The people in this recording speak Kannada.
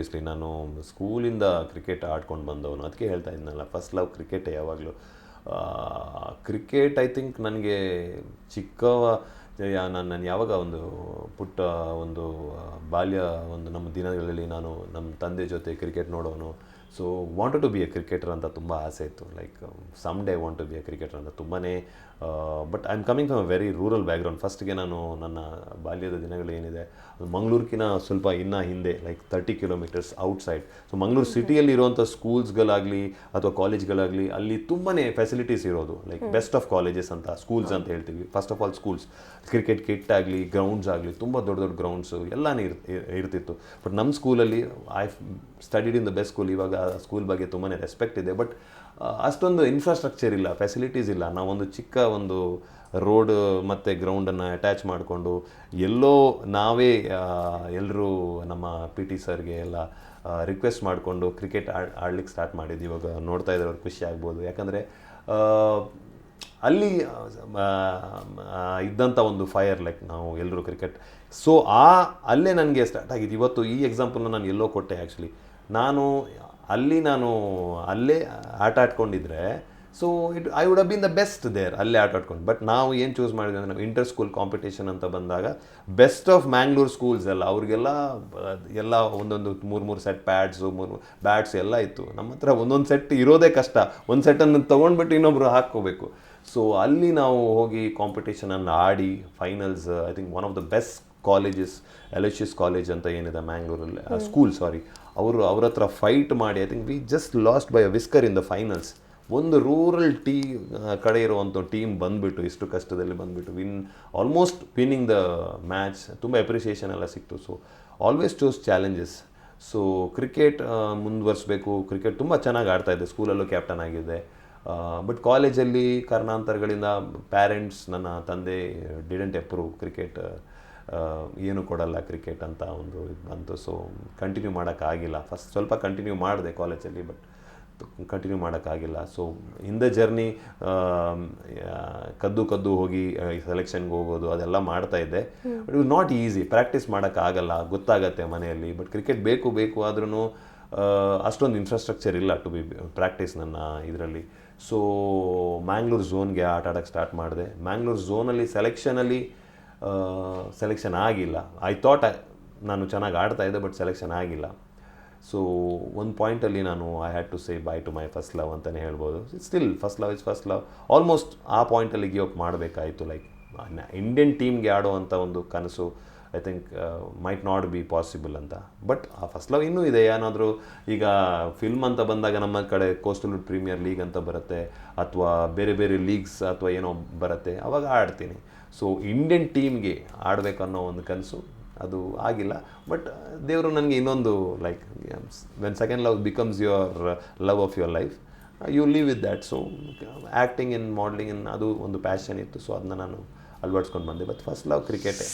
ಆಬ್ವಿಯಸ್ಲಿ ನಾನು ಸ್ಕೂಲಿಂದ ಕ್ರಿಕೆಟ್ ಆಡ್ಕೊಂಡು ಬಂದವನು. ಅದಕ್ಕೆ ಹೇಳ್ತಾ ಇದ್ನಲ್ಲ ಫಸ್ಟ್ ಲವ್ ಕ್ರಿಕೆಟೇ ಯಾವಾಗಲೂ. ಕ್ರಿಕೆಟ್ ಐ ಥಿಂಕ್ ನನಗೆ ಚಿಕ್ಕವ ನಾನು ನಾನು ಯಾವಾಗ ಒಂದು ಪುಟ್ಟ ಒಂದು ಬಾಲ್ಯ ಒಂದು ನಮ್ಮ ದಿನಗಳಲ್ಲಿ ನಾನು ನಮ್ಮ ತಂದೆ ಜೊತೆ cricket ನೋಡೋನು so wanted to be a cricketer ಅಂತ ತುಂಬ ಆಸೆ ಇತ್ತು. Like some day want to be a cricketer ಅಂತ ತುಂಬಾ but I am coming from a very rural background ಫಸ್ಟ್ಗೆ ನಾನು ನನ್ನ ಬಾಲ್ಯದ ದಿನಗಳು ಏನಿದೆ ಮಂಗಳೂರಿಗಿನ ಸ್ವಲ್ಪ ಇನ್ನೂ ಹಿಂದೆ like thirty kilometres outside so Mangaluru ಸಿಟಿಯಲ್ಲಿ ಇರುವಂಥ ಸ್ಕೂಲ್ಸ್ಗಳಾಗಲಿ ಅಥವಾ ಕಾಲೇಜ್ಗಳಾಗಲಿ ಅಲ್ಲಿ ತುಂಬಾ ಫೆಸಿಲಿಟೀಸ್ ಇರೋದು. ಲೈಕ್ ಬೆಸ್ಟ್ ಆಫ್ ಕಾಲೇಜಸ್ ಅಂತ ಸ್ಕೂಲ್ಸ್ ಅಂತ ಹೇಳ್ತೀವಿ. First of all schools cricket kit ಆಗಲಿ ಗ್ರೌಂಡ್ಸ್ ಆಗಲಿ ತುಂಬ ದೊಡ್ಡ ದೊಡ್ಡ ಗ್ರೌಂಡ್ಸು ಎಲ್ಲನೇ ಇರ್ ಇರ್- ಇರ್ತಿತ್ತು. ಬಟ್ ನಮ್ಮ ಸ್ಕೂಲಲ್ಲಿ I studied in the best school ಇವಾಗ ಸ್ಕೂಲ್ ಬಗ್ಗೆ ತುಂಬಾ ರೆಸ್ಪೆಕ್ಟ್ ಇದೆ. ಬಟ್ ಅಷ್ಟೊಂದು ಇನ್ಫ್ರಾಸ್ಟ್ರಕ್ಚರ್ ಇಲ್ಲ ಫೆಸಿಲಿಟೀಸ್ ಇಲ್ಲ. ನಾವೊಂದು ಚಿಕ್ಕ ಒಂದು ರೋಡ್ ಮತ್ತು ಗ್ರೌಂಡನ್ನು ಅಟ್ಯಾಚ್ ಮಾಡಿಕೊಂಡು, ಎಲ್ಲೋ ನಾವೇ ಎಲ್ಲರೂ ನಮ್ಮ ಪಿ ಟಿ ಸರ್ಗೆ ಎಲ್ಲ ರಿಕ್ವೆಸ್ಟ್ ಮಾಡಿಕೊಂಡು ಕ್ರಿಕೆಟ್ ಆಡ್ ಆಡ್ಲಿಕ್ಕೆ ಸ್ಟಾರ್ಟ್ ಮಾಡಿದ್ವಿ. ಇವಾಗ ನೋಡ್ತಾ ಇದ್ದವ್ರು ಖುಷಿ ಆಗ್ಬೋದು. ಯಾಕಂದರೆ ಅಲ್ಲಿ ಇದ್ದಂಥ ಒಂದು ಫೈರ್ ಲೈಕ್ ನಾವು ಎಲ್ಲರೂ ಕ್ರಿಕೆಟ್ ಸೊ ಆ, ಅಲ್ಲೇ ನನಗೆ ಸ್ಟಾರ್ಟ್ ಆಗಿದೆ ಇವತ್ತು ಈ ಎಕ್ಸಾಂಪಲ್ನ ನಾನು ಎಲ್ಲೋ ಕೊಟ್ಟೆ ಆ್ಯಕ್ಚುಲಿ ನಾನು ಅಲ್ಲಿ ನಾನು ಅಲ್ಲೇ ಆಟ ಆಡ್ಕೊಂಡಿದ್ರೆ so it I would have been the best there ಅಲ್ಲೇ ಆಟ ಆಡ್ಕೊಂಡು. ಬಟ್ ನಾವು ಏನು ಚೂಸ್ ಮಾಡಿದ್ವಿ ಅಂದರೆ ನಾವು ಇಂಟರ್ ಸ್ಕೂಲ್ ಕಾಂಪಿಟೇಷನ್ ಅಂತ ಬಂದಾಗ ಬೆಸ್ಟ್ ಆಫ್ ಮ್ಯಾಂಗ್ಳೂರ್ ಸ್ಕೂಲ್ಸ್ ಎಲ್ಲ ಅವ್ರಿಗೆಲ್ಲ ಎಲ್ಲ ಒಂದೊಂದು ಮೂರು ಮೂರು ಸೆಟ್ ಪ್ಯಾಡ್ಸು ಮೂರು ಬ್ಯಾಟ್ಸ್ ಎಲ್ಲ ಇತ್ತು. ನಮ್ಮ ಹತ್ರ ಒಂದೊಂದು ಸೆಟ್ ಇರೋದೇ ಕಷ್ಟ. ಒಂದು ಸೆಟ್ಟನ್ನು ತೊಗೊಂಡ್ಬಿಟ್ಟು ಇನ್ನೊಬ್ರು ಹಾಕ್ಕೋಬೇಕು. ಸೊ ಅಲ್ಲಿ ನಾವು ಹೋಗಿ ಕಾಂಪಿಟೇಷನನ್ನು ಆಡಿ finals I think one of the best colleges Aloysius college ಅಂತ ಏನಿದೆ ಮ್ಯಾಂಗ್ಳೂರಲ್ಲಿ ಸ್ಕೂಲ್ ಸಾರಿ ಅವರು ಅವ್ರ ಹತ್ರ ಫೈಟ್ ಮಾಡಿ I think we just lost by a whisker in the finals ಒಂದು ರೂರಲ್ ಟೀ ಕಡೆ ಇರುವಂಥ ಟೀಮ್ ಬಂದುಬಿಟ್ಟು, ಇಷ್ಟು ಕಷ್ಟದಲ್ಲಿ ಬಂದುಬಿಟ್ಟು win almost winning the match ತುಂಬ ಎಪ್ರಿಸಿಯೇಷನ್ ಎಲ್ಲ ಸಿಕ್ತು. So always choose challenges so cricket ಮುಂದುವರಿಸಬೇಕು. ಕ್ರಿಕೆಟ್ ತುಂಬ ಚೆನ್ನಾಗಿ ಆಡ್ತಾ ಇದ್ದೆ ಸ್ಕೂಲಲ್ಲೂ ಕ್ಯಾಪ್ಟನ್ ಆಗಿದ್ದೆ ಬಟ್ ಕಾಲೇಜಲ್ಲಿ ಕಾರಣಾಂತರಗಳಿಂದ ಪ್ಯಾರೆಂಟ್ಸ್ ನನ್ನ ತಂದೆ ಡಿಡೆಂಟ್ ಅಪ್ರೂವ್ ಕ್ರಿಕೆಟ್ ಏನು ಕೊಡಲ್ಲ ಕ್ರಿಕೆಟ್ ಅಂತ ಒಂದು ಇದು ಬಂತು. ಸೊ ಕಂಟಿನ್ಯೂ ಮಾಡೋಕ್ಕಾಗಿಲ್ಲ. ಫಸ್ಟ್ ಸ್ವಲ್ಪ ಕಂಟಿನ್ಯೂ ಮಾಡಿದೆ ಕಾಲೇಜಲ್ಲಿ ಬಟ್ ಕಂಟಿನ್ಯೂ ಮಾಡೋಕ್ಕಾಗಿಲ್ಲ. ಸೊ ಹಿಂದೆ ಜರ್ನಿ ಕದ್ದು ಕದ್ದು ಹೋಗಿ ಸೆಲೆಕ್ಷನ್ಗೆ ಹೋಗೋದು, ಅದೆಲ್ಲ ಮಾಡ್ತಾ ಇದ್ದೆ. But it not easy practice ಮಾಡೋಕ್ಕಾಗಲ್ಲ. ಗೊತ್ತಾಗತ್ತೆ ಮನೆಯಲ್ಲಿ. ಬಟ್ ಕ್ರಿಕೆಟ್ ಬೇಕು ಬೇಕು ಆದ್ರೂ ಅಷ್ಟೊಂದು ಇನ್ಫ್ರಾಸ್ಟ್ರಕ್ಚರ್ ಇಲ್ಲ ಟು ಬಿ ಪ್ರಾಕ್ಟೀಸ್ ನನ್ನ ಇದರಲ್ಲಿ. ಸೊ ಮ್ಯಾಂಗ್ಳೂರ್ ಝೋನ್ಗೆ ಆಟ ಆಡೋಕ್ಕೆ ಸ್ಟಾರ್ಟ್ ಮಾಡಿದೆ. ಮ್ಯಾಂಗ್ಳೂರ್ ಝೋನಲ್ಲಿ ಸೆಲೆಕ್ಷನಲ್ಲಿ ಸೆಲೆಕ್ಷನ್ ಆಗಿಲ್ಲ. ಐ ಥಾಟ್ ನಾನು ಚೆನ್ನಾಗಿ ಆಡ್ತಾ ಇದ್ದೆ ಬಟ್ ಸೆಲೆಕ್ಷನ್ ಆಗಿಲ್ಲ. ಸೊ ಒಂದು ಪಾಯಿಂಟಲ್ಲಿ ನಾನು I had to say bye to my first love ಅಂತಲೇ ಹೇಳ್ಬೋದು. Still first love is first love almost ಆ ಪಾಯಿಂಟಲ್ಲಿ ಗಿವ್ ಅಪ್ ಮಾಡಬೇಕಾಯಿತು. ಲೈಕ್ ಇಂಡಿಯನ್ ಟೀಮ್ಗೆ ಆಡೋವಂಥ ಒಂದು ಕನಸು I think might not be possible ಅಂತ. ಬಟ್ ಆ ಫಸ್ಟ್ ಲವ್ ಇನ್ನೂ ಇದೆ. ಏನಾದರೂ ಈಗ ಫಿಲ್ಮ್ ಅಂತ ಬಂದಾಗ ನಮ್ಮ ಕಡೆ ಕೋಸ್ಟಲ್ ಪ್ರೀಮಿಯರ್ ಲೀಗ್ ಅಂತ ಬರುತ್ತೆ. ಅಥವಾ ಬೇರೆ ಬೇರೆ ಲೀಗ್ಸ್ ಅಥವಾ ಏನೋ ಬರುತ್ತೆ. ಅವಾಗ ಆಡ್ತೀನಿ. ಸೊ ಇಂಡಿಯನ್ ಟೀಮ್ಗೆ ಆಡಬೇಕನ್ನೋ ಒಂದು ಕನಸು ಅದು ಆಗಿಲ್ಲ. ಬಟ್ ದೇವರು ನನಗೆ ಇನ್ನೊಂದು like when second love becomes your love of your life you live with that so acting in modelling in ಅದು ಒಂದು ಪ್ಯಾಷನ್ ಇತ್ತು. ಸೊ ಅದನ್ನ ನಾನು ಅಳವಡಿಸ್ಕೊಂಡು ಬಂದೆ. But first love ಕ್ರಿಕೆಟೇ